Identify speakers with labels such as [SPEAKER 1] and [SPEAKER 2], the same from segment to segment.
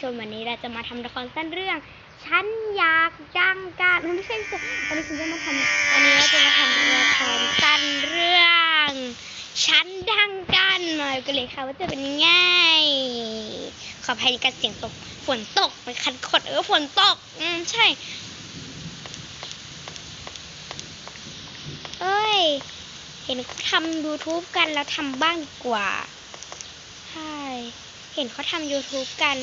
[SPEAKER 1] ส่วนวันนี้เราจะมาทำละครสั้นเรื่อง ฉันอยากดังกันไม่ใช่สิวันนี้ฉันจะมาทำวันนี้เราจะมาทำละครสั้นเรื่อง ฉันดังกันมาดูกันเลยค่ะว่าจะเป็นยังไงขออภัยในการเสียงตก ฝนตกไปคันขดเออฝนตก อืมใช่ เอ้ย เห็นเขาทำ YouTube กันแล้วทำบ้างดีกว่า ใช่ เห็นเขาทำ YouTube กัน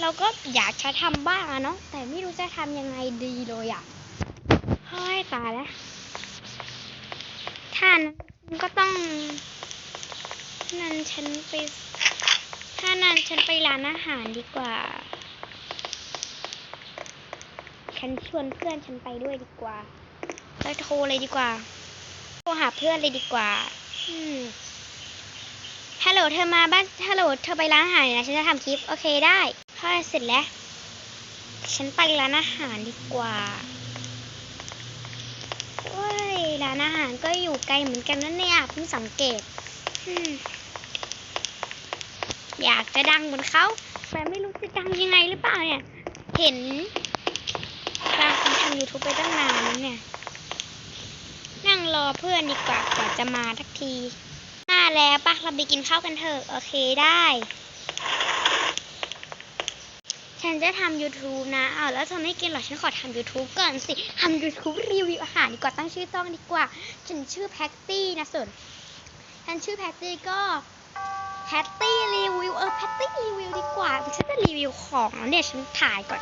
[SPEAKER 1] เราก็อยากจะทำบ้างอะเนาะแต่ไม่รู้จะทำยังไงดีเลยอะเฮ้ยตายแล้วถ้านั้นก็ต้องนั้นฉันไปถ้านั้นฉันไปร้านอาหารดีกว่า ฉันชวนเพื่อนฉันไปด้วยดีกว่าไปโทรเลยดีกว่า โทรหาเพื่อนเลยดีกว่าอืมฮัลโหลเธอมาบ้านฮัลโหลเธอไปร้านอาหารนะฉันจะทำคลิป โอเคได้ พอเสร็จแล้ว ฉันไปร้านอาหารดีกว่าโอ้ยร้านอาหารก็อยู่ไกลเหมือนกันนั่นเนี่ยเพิ่งสังเกต อยากจะดังเหมือนเขาแต่ไม่รู้จะดังยังไงหรือเปล่าเนี่ย เห็นบางคนทำ YouTube ไปตั้งนานแล้วเนี่ย นั่งรอเพื่อนดีกว่ากว่าจะมาทักที มาแล้วปะเราไปกินข้าวกันเถอะ โอเคได้ ฉันจะทำ YouTube นะอ้าวแล้วเธอไม่กินหรอ ฉันขอทำ YouTube ก่อนสิทำ YouTube รีวิวอาหารดีกว่า ตั้งชื่อต้องดีกว่า ฉันชื่อแพ็กตี้นะส่วนฉันชื่อแพ็กตี้ก็แพตตี้รีวิวเออแพตตี้รีวิวดีกว่า ฉันจะรีวิวของเนี่ยฉันถ่ายก่อน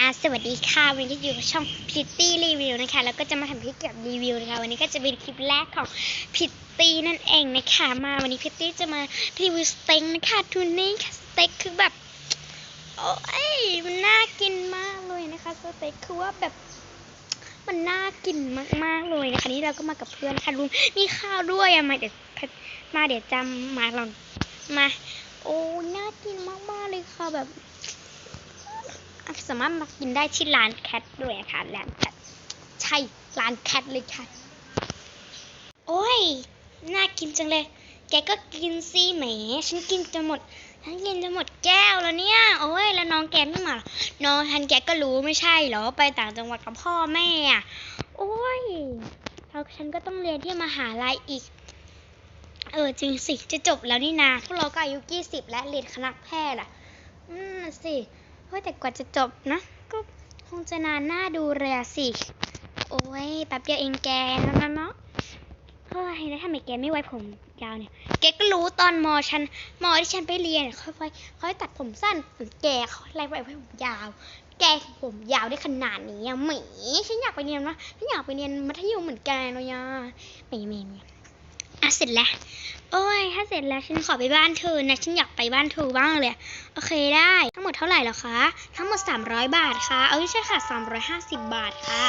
[SPEAKER 1] อะสวัสดีค่ะ วันนี้อยู่กับช่องพิตตี้รีวิวนะคะ แล้วก็จะมาทำคลิปเกี่ยวกับรีวิวนะคะ วันนี้ก็จะเป็นคลิปแรกของพิตตี้นั่นเองนะคะ มาวันนี้พิตตี้จะมารีวิวสเต็กนะคะทูนี่ค่ะสเต็กคือแบบ โอ้ยมันน่ากินมากเลยนะคะสเต็กคือว่าแบบ มันน่ากินมากๆเลยนะคะนี่เราก็มากับเพื่อนค่ะลุงมีข้าวด้วยอะมาเดี๋ยวมาเดี๋ยวจำมาลองมา โอ้น่ากินมากๆเลยค่ะแบบสามารถมากินได้ที่ร้านแคทด้วยะค่ะร้านแคทใช่ร้านแคทเลยค่ะ โอ้ย น่ากินจังเลย แกก็กินสิแหม ฉันกินจะหมด ฉันกินจะหมดแก้วแล้วเนี่ย โอ้ยแล้วน้องแกไม่มาน้องทันแกก็รู้ไม่ใช่เหรอ ไปต่างจังหวัดกับพ่อแม่อะโอ้ยแล้วฉันก็ต้องเรียนที่มหาลัยอีก เออจริงสิ จะจบแล้วนี่นาพวกเราก็อายุยี่สิบและเรียนคณะแพทย์อะ อืมสิเฮ้ยแต่กว่าจะจบนะ ก็คงจะนานหน้าดูเลยะสิ โอ้ยแป๊บเดียวเองแกนะนเนาะ เฮ้ยแล้วทำไมแกไม่ไว้ผมยาวเนี่ย แกก็รู้ตอนมอฉันมอที่ฉันไปเรียนเนี่ยเขาไว้เขาให้ตัดผมสั้นส่วนแกเขาไล่ไว้ผมยาว แกผมยาวได้ขนาดนี้อะหมีฉันอยากไปเรียนนะฉันอยากไปเรียนมัธยมเหมือนกันเลยอะไม่ไม่ไม่ อะเสร็จแล้ว โอ้ย ถ้าเสร็จแล้วฉันขอไปบ้านเธอนะ ฉันอยากไปบ้านเธอบ้างเลย โอเคได้ ทั้งหมดเท่าไหร่หรอคะ ทั้งหมด 300 บาทค่ะ เอ้ยใช่ค่ะ 350 บาทค่ะ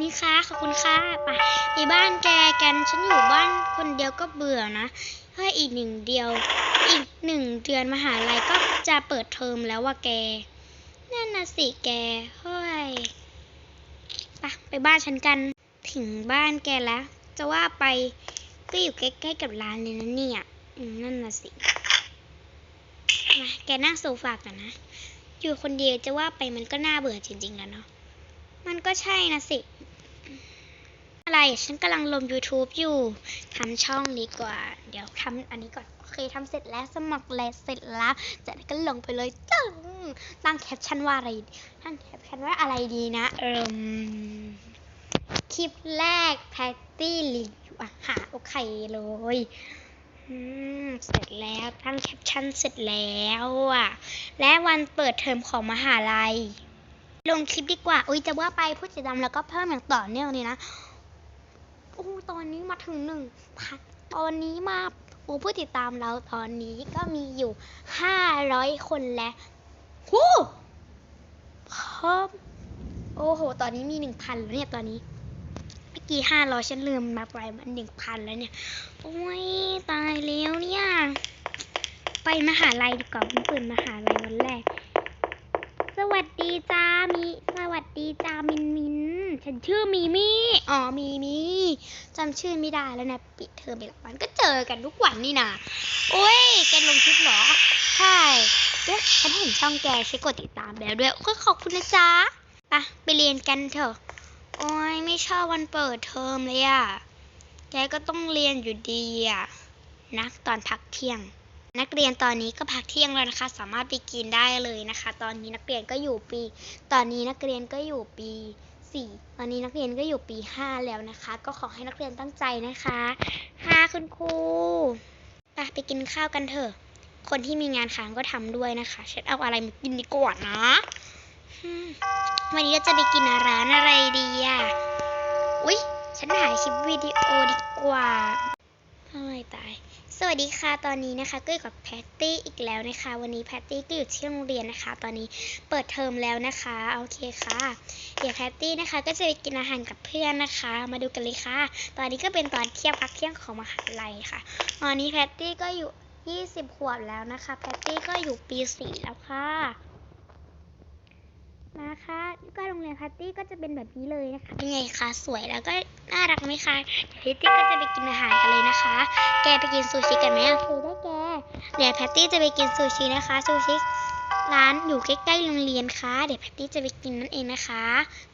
[SPEAKER 1] นี่ค่ะ ขอบคุณค่ะ ไปไปบ้านแกกัน ฉันอยู่บ้านคนเดียวก็เบื่อนะเฮ้ยอีกหนึ่งเดียว อีกหนึ่งเดือนมหาลัยก็จะเปิดเทอมแล้วว่าแก นั่นน่ะสิแก เฮ้ย ไปไปบ้านฉันกัน ถึงบ้านแกแล้ว จะว่าไป ก็อยู่ใกล้ๆกับร้านเลยนะเนี่ยนั่นน่ะสิ มาแกนั่งโซฟากันนะ อยู่คนเดียวจะว่าไปมันก็น่าเบื่อจริงๆแล้วเนาะ มันก็ใช่นะสิ อะไร ฉันกำลังลง YouTube อยู่ ทำช่องดีกว่า เดี๋ยวทำอันนี้ก่อน โอเคทำเสร็จแล้วสมัครแล้วเสร็จแล้วจากนั้นก็ลงไปเลยตึ้งตั้งแคปชั่นว่าอะไร ตั้งแคปชั่นว่าอะไรดีนะ เอิมคลิปแรกแพตตี้รีวิว อาหารโอเคเลยอืมเสร็จแล้วตั้งแคปชั่นเสร็จแล้วอะ และวันเปิดเทอมของมหาลัย ลงคลิปดีกว่า อุ้ยจะว่าไปผู้ติดตามแล้วก็เพิ่มอย่างต่อเนื่องเลยนะโอ้ตอนนี้มาถึงหนึ่งพันตอนนี้มาโอ้ผู้ติดตามเราตอนนี้ก็มีอยู่ห้าร้อยคนแล้วหูเพิ่มโอ้โห ตอนนี้มีหนึ่งพันแล้วเนี่ยตอนนี้ กี้ห้าร้อยฉันลืมมาไปมันหนึ่งพันแล้วเนี่ย โอ้ยตายแล้วเนี่ย ไปมหาลัยดีกว่าเพิ่งเปิดมหาลัยวันแรก สวัสดีจ้ามีสวัสดีจ้ามินมินฉันชื่อมีมี่อ๋อมีมี่จำชื่อไม่ได้แล้วนะปิดเทอมไปหลายวันก็เจอกันทุกวันนี่นะโอ้ยแกลงคลิปเหรอ ใช่แกด้วยฉันเห็นช่องแกฉันกดติดตามแล้วด้วยก็ขอบคุณนะจ๊ะไปไปเรียนกันเถอะ โอ้ยไม่ชอบวันเปิดเทอมเลยอะแกก็ต้องเรียนอยู่ดีอะนักตอนพักเที่ยง นักเรียนตอนนี้ก็พักเที่ยงแล้วนะคะ สามารถไปกินได้เลยนะคะ ตอนนี้นักเรียนก็อยู่ปี ตอนนี้นักเรียนก็อยู่ปีสี่ตอนนี้นักเรียนก็อยู่ปีห้าแล้วนะคะ ก็ขอให้นักเรียนตั้งใจนะคะค่ะคุณครูไปไปกินข้าวกันเถอะ คนที่มีงานค้างก็ทำด้วยนะคะฉันเอาอะไรมากินดีกว่านะ วันนี้เราจะไปกินร้านอะไรดีอะ อุ๊ย ฉันถ่ายคลิปวิดีโอดีกว่าโอ้ยตาย สวัสดีค่ะ ตอนนี้นะคะก็อยู่กับแพตตี้อีกแล้วนะคะ วันนี้แพตตี้ก็อยู่ที่โรงเรียนนะคะ ตอนนี้เปิดเทอมแล้วนะคะ โอเคค่ะ เดี๋ยวแพตตี้นะคะ ก็จะไปกินอาหารกับเพื่อนนะคะ มาดูกันเลยค่ะ ตอนนี้ก็เป็นตอนเที่ยงพักเที่ยงของมหาลัยค่ะ ตอนนี้แพตตี้ก็อยู่ 20 ขวบแล้วนะคะ แพตตี้ก็อยู่ปี 4 แล้วค่ะ นะคะก็โรงเรียนแพตตี้ก็จะเป็นแบบนี้เลยนะคะเป็นไงคะสวยแล้วก็น่ารักไหมคะแพตตี้ก็จะไปกินอาหารกันเลยนะคะ แกไปกินซูชิกันไหมโอเคได้แกเดี๋ยวแพตตี้จะไปกินซูชินะคะซูชิร้านอยู่ใกล้ๆโรงเรียนค่ะ เดี๋ยวแพตตี้จะไปกินนั่นเองนะคะ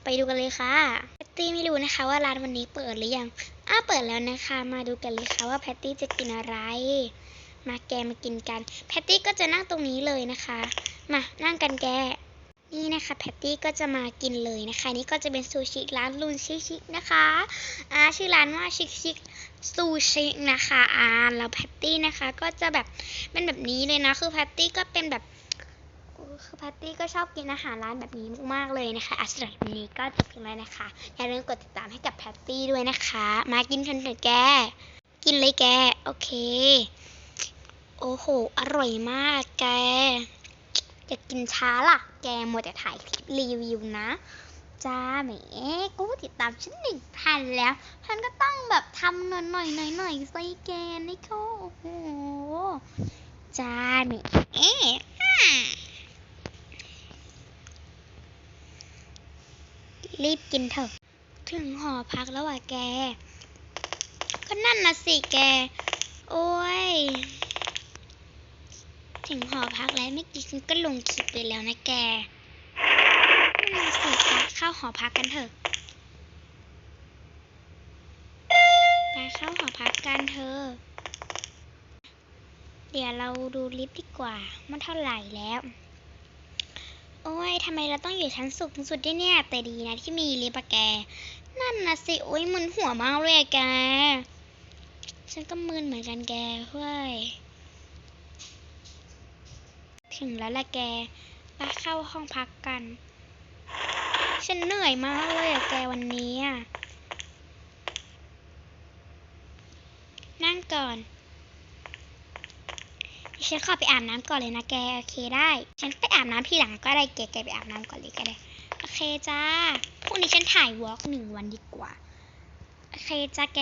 [SPEAKER 1] ไปดูกันเลยค่ะแพตตี้ไม่รู้นะคะว่าร้านวันนี้เปิดหรือยังอ้าเปิดแล้วนะคะ มาดูกันเลยค่ะว่าแพตตี้จะกินอะไร มาแกมากินกัน แพตตี้ก็จะนั่งตรงนี้เลยนะคะ มานั่งกันแก นี่นะคะแพตตี้ก็จะมากินเลยนะคะ นี่ก็จะเป็นซูชิร้านลุนชิชินะคะอ่าชื่อร้านว่าชิคชิคซูชินะคะอ่าแล้วแพตตี้นะคะ ก็จะแบบเป็นแบบนี้เลยนะ คือแพตตี้ก็เป็นแบบคือแพตตี้ก็ชอบกินอาหารร้านแบบนี้มากๆเลยนะคะอะสำหรับวันนี้ก็จบเพียงแล้วนะคะ อย่าลืมกดติดตามให้กับแพตตี้ด้วยนะคะ มากินกันเถอะแก กินเลยแก โอเค โอ้โห อร่อยมากแก จะกินช้าล่ะ แกมัวแต่ถ่ายคลิปรีวิวนะ จ้าแหมกูติดตามฉันหนึ่งพันแล้วฉันก็ต้องแบบทำหน่อยหน่อยหน่อยหน่อยใส่แกนี่ก็โอ้โห จ้าแหมอืมรีบกินเถอะ ถึงหอพักแล้วอะแก ก็นั่นนะสิแก โอ้ย ถึงหอพักแล้วเมื่อกี้ฉันก็ลงคลิปไปแล้วนะแกนั่นสิเข้าหอพักกันเถอะ ไปเข้าหอพักกันเถอะ เดี๋ยวเราดูลิฟต์ดีกว่ามันเท่าไหร่แล้ว โอ้ยทำไมเราต้องอยู่ชั้นสูงสุดด้วยเนี่ย แต่ดีนะที่มีลิฟต์อะแก นั่นนะสิ โอ้ยมึนหัวมากเลยแก ฉันก็มึนเหมือนกันแกเฮ้ย ถึงแล้วละแกไปเข้าห้องพักกัน ฉันเหนื่อยมากเลยอะแกวันนี้อะนั่งก่อนฉันขอไปอาบน้ำก่อนเลยนะแก โอเคได้ ฉันไปอาบน้ำทีหลังก็ได้แกแกไปอาบน้ำก่อนเลยก็ได้ โอเคจ้า พรุ่งนี้ฉันถ่ายวอล์กหนึ่งวันดีกว่า โอเคจ้าแก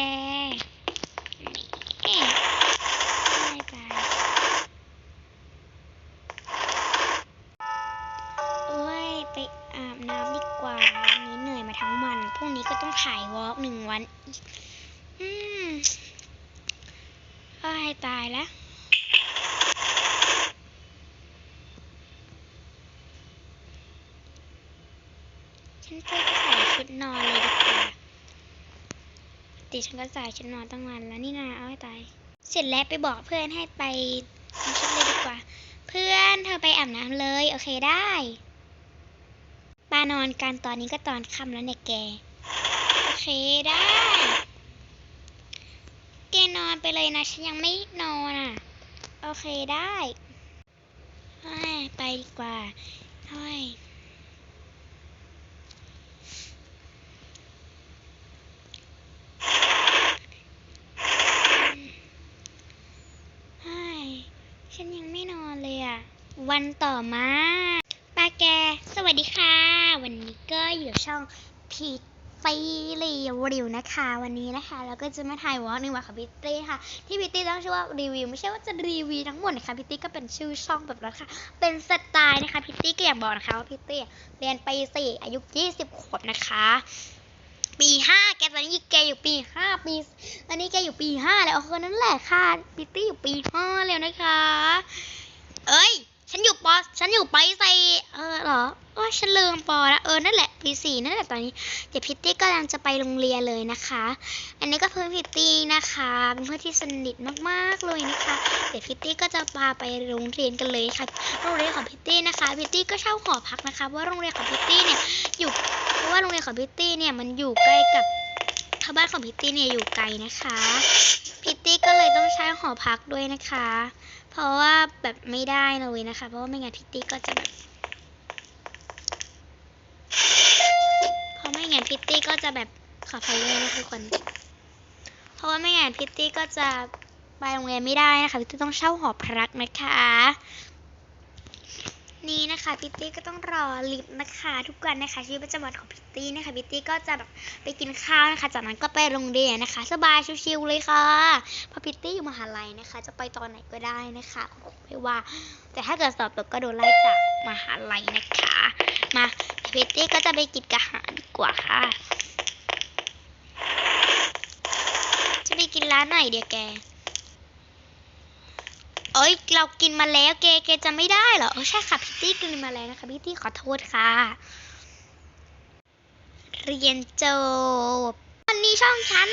[SPEAKER 1] นี่บาย วันอีก อืมโอ้ตายแล้วฉันจะใส่ชุดนอนเลยดีกว่าติฉันก็ใส่ชุดนอนตั้งวันแล้วนี่นาเอาให้ตาย เสร็จแล้วไปบอกเพื่อนให้ไปทำชุดเลยดีกว่า เพื่อนเธอไปอาบน้ำเลย โอเคได้ปานอนกันตอนนี้ก็ตอนค่ำแล้วเนี่ยแก เคได้ แกนอนไปเลยนะ ฉันยังไม่นอนอะ โอเคได้ไปดีกว่าเฮ้ยเฮ้ยฉันยังไม่นอนเลยอะ วันต่อมาป้าแก สวัสดีค่ะ วันนี้ก็อยู่ช่องพี ตีรีวิวนะคะ วันนี้นะคะเราก็จะมาถ่ายวอล์กหนึ่งวันค่ะพิตตี้ค่ะ ที่พิตตี้ต้องชื่อว่ารีวิวไม่ใช่ว่าจะรีวิวทั้งหมดนะคะพิตตี้ก็เป็นชื่อช่องแบบนั้นค่ะ เป็นสไตล์นะคะพิตตี้ก็อยากบอกนะคะว่าพิตตี้เรียนปีสี่อายุ20ขวบนะคะ ปีห้าแกตอนนี้แกอยู่ปีห้าปีตอนนี้แกอยู่ปีห้าแล้วเออนั่นแหละค่ะพิตตี้อยู่ปีห้าแล้วนะคะ เอ้ย ฉันอยู่ปอฉันอยู่ไปใส่เออเหรอโอ้ฉันลืมปอล้วเออนั่นแหละปีสี่นั่นแหละตอนนี้เดี๋ยวพิตตี้กำลังจะไปโรงเรียนเลยนะคะ อันนี้ก็เพื่อนพิตตี้นะคะ เป็นเพื่อนที่สนิทมากๆเลยนะคะ เดี๋ยวพิตตี้ก็จะพาไปโรงเรียนกันเลยค่ะ โรงเรียนของพิตตี้นะคะพิตตี้ก็เช่าหอพักนะคะว่าโรงเรียนของพิตตี้เนี่ยอยู่เพราะว่าโรงเรียนของพิตตี้เนี่ยมันอยู่ใกล้กับทาบ้านของพิตตี้เนี่ยอยู่ไกลนะคะ พิตตี้ก็เลยต้องใช้หอพักด้วยนะคะ เพราะว่าแบบไม่ได้เลยนะคะ เพราะว่าไม่งั้นพิตตี้ก็จะแบบเพราะไม่งั้นพิตตี้ก็จะแบบขออภัยด้วยนะคะทุกคน เพราะว่าไม่งั้นพิตตี้ก็จะไปโรงเรียนไม่ได้นะคะพิตตี้ต้องเช่าหอพักนะคะ นี่นะคะพิตตี้ก็ต้องรอลิฟต์นะคะ ทุกวันนะคะชีวิตประจำวันของพิตตี้นะคะพิตตี้ก็จะแบบไปกินข้าวนะคะ จากนั้นก็ไปโรงเรียนนะคะ สบายชิวๆเลยค่ะพราะพิตตี้อยู่มหาลัยนะคะ จะไปตอนไหนก็ได้นะคะไม่ว่า แต่ถ้าเกิดสอบตกก็โดนไล่จากมหาลัยนะคะ มาพิตตี้ก็จะไปกินกะหารดีกว่าค่ะ จะไปกินร้านไหนเดียวแก เอ้ย เรากินมาแล้วเกเกจะไม่ได้เหรออใช่ค่ะพิตตี้กินมาแล้วนะคะพิตตี้ขอโทษค่ะ เรียนจบวันนี้ช่องฉัน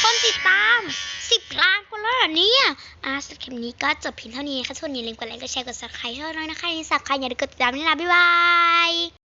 [SPEAKER 1] คนติดตาม 10 ล้านคนแล้วเหรอเนี่ยอ่าสำหรับคลิปนี้ก็จบเพียงเท่านี้นะคะทุกคนอย่าลืมกดไลค์กดแชร์กด subscribe ช่องน้อยนะคะย่าลืม subscribe อย่าลืมกดติดตามด้วยนะบ๊ายบาย